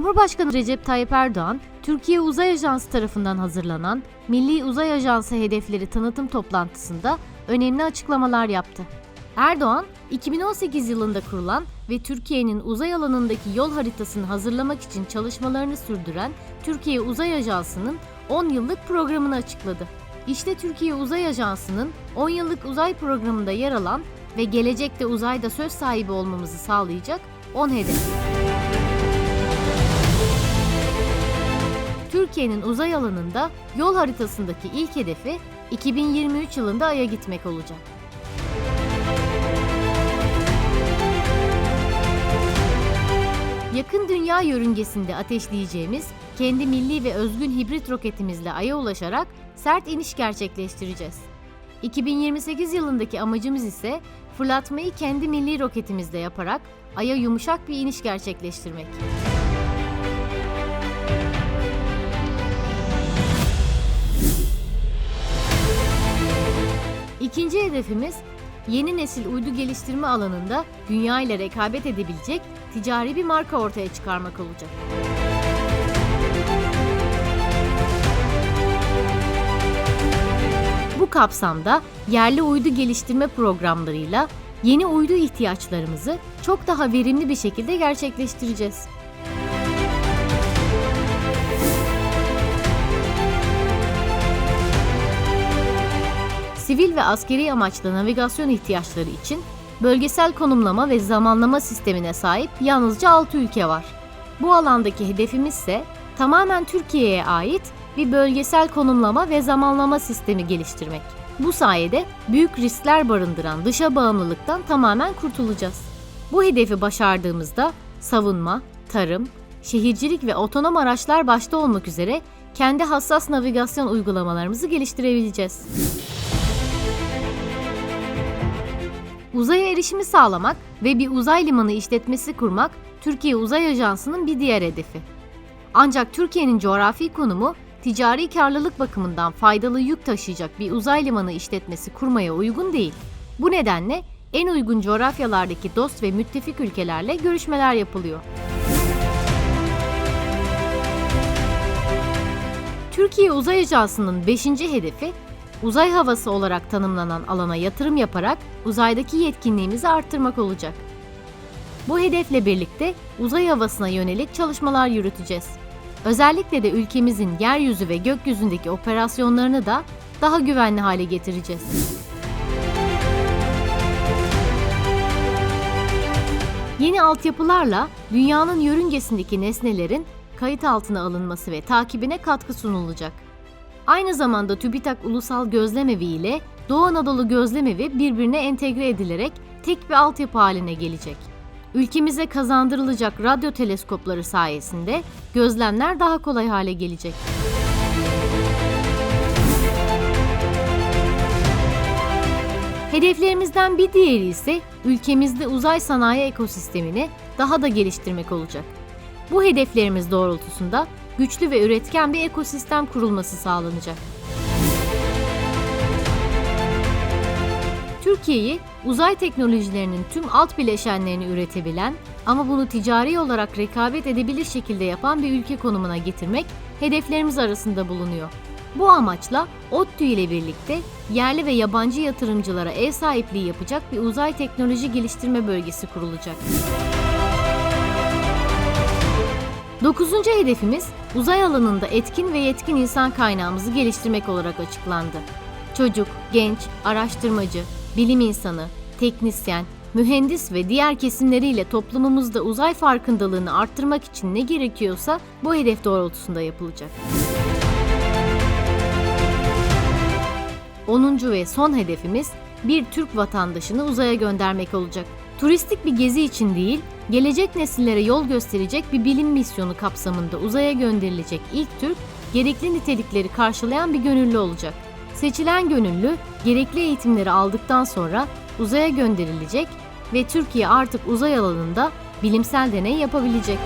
Cumhurbaşkanı Recep Tayyip Erdoğan, Türkiye Uzay Ajansı tarafından hazırlanan Milli Uzay Ajansı hedefleri tanıtım toplantısında önemli açıklamalar yaptı. Erdoğan, 2018 yılında kurulan ve Türkiye'nin uzay alanındaki yol haritasını hazırlamak için çalışmalarını sürdüren Türkiye Uzay Ajansı'nın 10 yıllık programını açıkladı. İşte Türkiye Uzay Ajansı'nın 10 yıllık uzay programında yer alan ve gelecekte uzayda söz sahibi olmamızı sağlayacak 10 hedef. Türkiye'nin uzay alanında yol haritasındaki ilk hedefi 2023 yılında Ay'a gitmek olacak. Yakın dünya yörüngesinde ateşleyeceğimiz kendi milli ve özgün hibrit roketimizle Ay'a ulaşarak sert iniş gerçekleştireceğiz. 2028 yılındaki amacımız ise fırlatmayı kendi milli roketimizle yaparak Ay'a yumuşak bir iniş gerçekleştirmek. Hedefimiz yeni nesil uydu geliştirme alanında dünya ile rekabet edebilecek ticari bir marka ortaya çıkarmak olacak. Bu kapsamda yerli uydu geliştirme programlarıyla yeni uydu ihtiyaçlarımızı çok daha verimli bir şekilde gerçekleştireceğiz. Sivil ve askeri amaçlı navigasyon ihtiyaçları için bölgesel konumlama ve zamanlama sistemine sahip yalnızca 6 ülke var. Bu alandaki hedefimiz ise tamamen Türkiye'ye ait bir bölgesel konumlama ve zamanlama sistemi geliştirmek. Bu sayede büyük riskler barındıran dışa bağımlılıktan tamamen kurtulacağız. Bu hedefi başardığımızda savunma, tarım, şehircilik ve otonom araçlar başta olmak üzere kendi hassas navigasyon uygulamalarımızı geliştirebileceğiz. Uzaya erişimi sağlamak ve bir uzay limanı işletmesi kurmak Türkiye Uzay Ajansı'nın bir diğer hedefi. Ancak Türkiye'nin coğrafi konumu ticari karlılık bakımından faydalı yük taşıyacak bir uzay limanı işletmesi kurmaya uygun değil. Bu nedenle en uygun coğrafyalardaki dost ve müttefik ülkelerle görüşmeler yapılıyor. Türkiye Uzay Ajansı'nın 5. hedefi uzay havası olarak tanımlanan alana yatırım yaparak uzaydaki yetkinliğimizi arttırmak olacak. Bu hedefle birlikte uzay havasına yönelik çalışmalar yürüteceğiz. Özellikle de ülkemizin yeryüzü ve gökyüzündeki operasyonlarını da daha güvenli hale getireceğiz. Yeni altyapılarla dünyanın yörüngesindeki nesnelerin kayıt altına alınması ve takibine katkı sunulacak. Aynı zamanda TÜBİTAK Ulusal Gözlemevi ile Doğu Anadolu Gözlemevi birbirine entegre edilerek tek bir altyapı haline gelecek. Ülkemize kazandırılacak radyo teleskopları sayesinde gözlemler daha kolay hale gelecek. Hedeflerimizden bir diğeri ise ülkemizde uzay sanayi ekosistemini daha da geliştirmek olacak. Bu hedeflerimiz doğrultusunda güçlü ve üretken bir ekosistem kurulması sağlanacak. Türkiye'yi uzay teknolojilerinin tüm alt bileşenlerini üretebilen ama bunu ticari olarak rekabet edebilir şekilde yapan bir ülke konumuna getirmek hedeflerimiz arasında bulunuyor. Bu amaçla ODTÜ ile birlikte yerli ve yabancı yatırımcılara ev sahipliği yapacak bir uzay teknoloji geliştirme bölgesi kurulacak. Dokuzuncu hedefimiz uzay alanında etkin ve yetkin insan kaynağımızı geliştirmek olarak açıklandı. Çocuk, genç, araştırmacı, bilim insanı, teknisyen, mühendis ve diğer kesimleriyle toplumumuzda uzay farkındalığını arttırmak için ne gerekiyorsa bu hedef doğrultusunda yapılacak. 10. ve son hedefimiz bir Türk vatandaşını uzaya göndermek olacak. Turistik bir gezi için değil, gelecek nesillere yol gösterecek bir bilim misyonu kapsamında uzaya gönderilecek ilk Türk, gerekli nitelikleri karşılayan bir gönüllü olacak. Seçilen gönüllü, gerekli eğitimleri aldıktan sonra uzaya gönderilecek ve Türkiye artık uzay alanında bilimsel deney yapabilecek.